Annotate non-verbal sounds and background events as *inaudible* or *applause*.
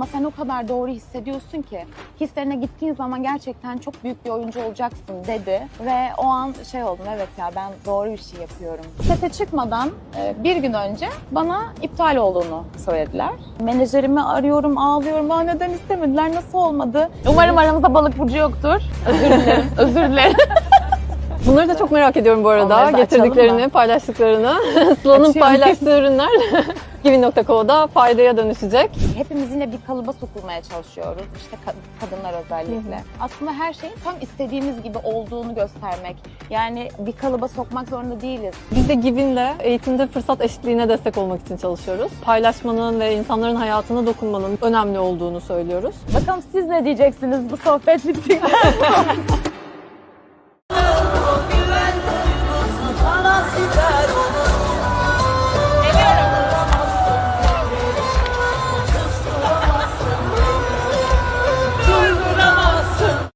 Ama sen o kadar doğru hissediyorsun ki hislerine gittiğin zaman gerçekten çok büyük bir oyuncu olacaksın dedi. Ve o an şey oldum evet ya ben doğru bir şey yapıyorum. Sete çıkmadan e, bir gün önce bana iptal olduğunu söylediler. Menajerimi arıyorum ağlıyorum. Aa neden istemediler nasıl olmadı? Umarım aramızda balık burcu yoktur. Özür dilerim. *laughs* Özür dilerim. Bunları da çok merak ediyorum bu arada. Getirdiklerini, paylaştıklarını. *laughs* Sıla'nın paylaştığı ürünler *laughs* Givin.co'da faydaya dönüşecek. Hepimiz yine bir kalıba sokulmaya çalışıyoruz. İşte ka- kadınlar özellikle. Aslında her şeyin tam istediğimiz gibi olduğunu göstermek. Yani bir kalıba sokmak zorunda değiliz. Biz de Givin'le eğitimde fırsat eşitliğine destek olmak için çalışıyoruz. Paylaşmanın ve insanların hayatına dokunmanın önemli olduğunu söylüyoruz. Bakalım siz ne diyeceksiniz bu sohbet sonra? *laughs*